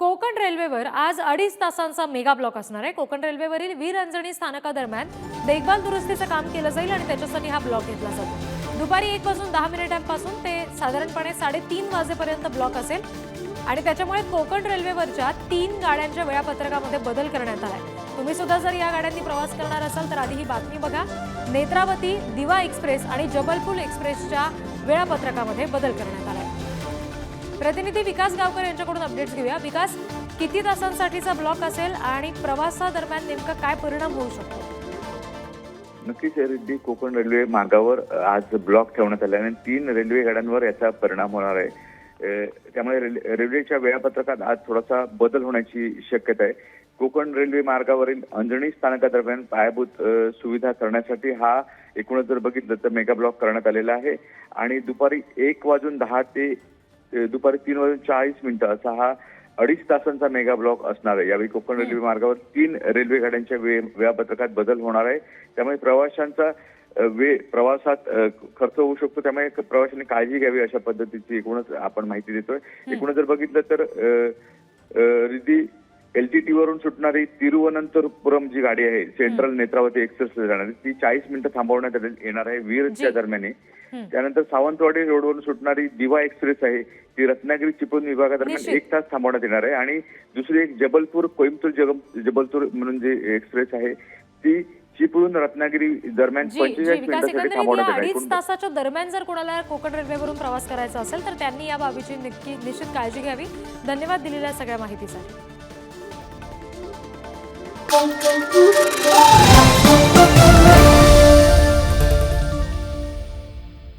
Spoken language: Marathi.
कोकण रेल्वेवर आज अडीच तासांचा मेगा ब्लॉक असणार आहे. कोकण रेल्वेवरील वीर अंजणी स्थानकादरम्यान देखभाल दुरुस्तीचं काम केलं जाईल आणि त्याच्यासाठी हा ब्लॉक घेतला जातो. दुपारी एक वाजून दहा मिनिटांपासून ते साधारणपणे साडेतीन वाजेपर्यंत ब्लॉक असेल आणि त्याच्यामुळे कोकण रेल्वेवरच्या तीन गाड्यांच्या वेळापत्रकामध्ये बदल करण्यात आलाय. तुम्ही सुद्धा जर या गाड्यांनी प्रवास करणार असाल तर आधी ही बातमी बघा. नेत्रावती दिवा एक्सप्रेस आणि जबलपूर एक्सप्रेसच्या वेळापत्रकामध्ये बदल करण्यात आलाय. प्रतिनिधी विकास गावकर यांच्याकडून अपडेट्स घेऊया. विकास किती तासांसाठीचा ब्लॉक असेल आणि प्रवासादरम्यान नेमका काय परिणाम होऊ शकतो? नक्कीच रेड्डी कोकण रेल्वे मार्गावर आज ब्लॉक ठेवण्यात आले आणि तीन रेल्वे गाड्यांवर याचा परिणाम होणार आहे. त्यामुळे रेल्वेच्या वेळापत्रकात आज थोडासा बदल होण्याची शक्यता आहे. कोकण रेल्वे मार्गावरील अंजणी स्थानकादरम्यान पायाभूत सुविधा करण्यासाठी हा एकूणच जर बघितलं तर मेगा ब्लॉक करण्यात आलेला आहे. आणि दुपारी एक वाजून दहा ते दुपारी तीन वाजून चाळीस मिनिटं असा हा अडीच तासांचा मेगा ब्लॉक असणार आहे. यावेळी कोकण रेल्वे मार्गावर तीन रेल्वे गाड्यांच्या वे वेळापत्रकात बदल होणार आहे. त्यामुळे प्रवाशांचा वेळ प्रवासात खर्च होऊ शकतो. त्यामुळे प्रवाशांनी काळजी घ्यावी अशा पद्धतीची एकूणच आपण माहिती देतोय. एकूणच जर बघितलं तर रिद्धी एलटीटी वरून सुटणारी तिरुवनंतपुरम जी गाडी आहे सेंट्रल नेत्रावती एक्सप्रेस जाणारी. ती चाळीस मिनिटं थांबवण्यात येणार आहे. वीरच्या. दरम्यान. त्यानंतर सावंतवाडी रोडवरून सुटणारी दिवा एक्सप्रेस आहे. ती रत्नागिरी चिपळूण विभागादरम्यान. एक तास थांबवण्यात येणार आहे. आणि दुसरी एक जबलपूर कोइंबतूर जगम- जबलपूर म्हणून जी एक्सप्रेस आहे ती चिपळूण रत्नागिरी दरम्यान जी जी पंचेचाळीस विकास मिनिटांसाठी एकंदरीत थांबवण्यात या येणार आहे. अडीच तासाच्या दरम्यान जर कोणाला कोकण रेल्वेवरून प्रवास करायचा असेल तर त्यांनी या बाबीची नक्की निश्चित काळजी घ्यावी. धन्यवाद दिलेल्या सगळ्या माहितीसाठी. bom, bom, bom.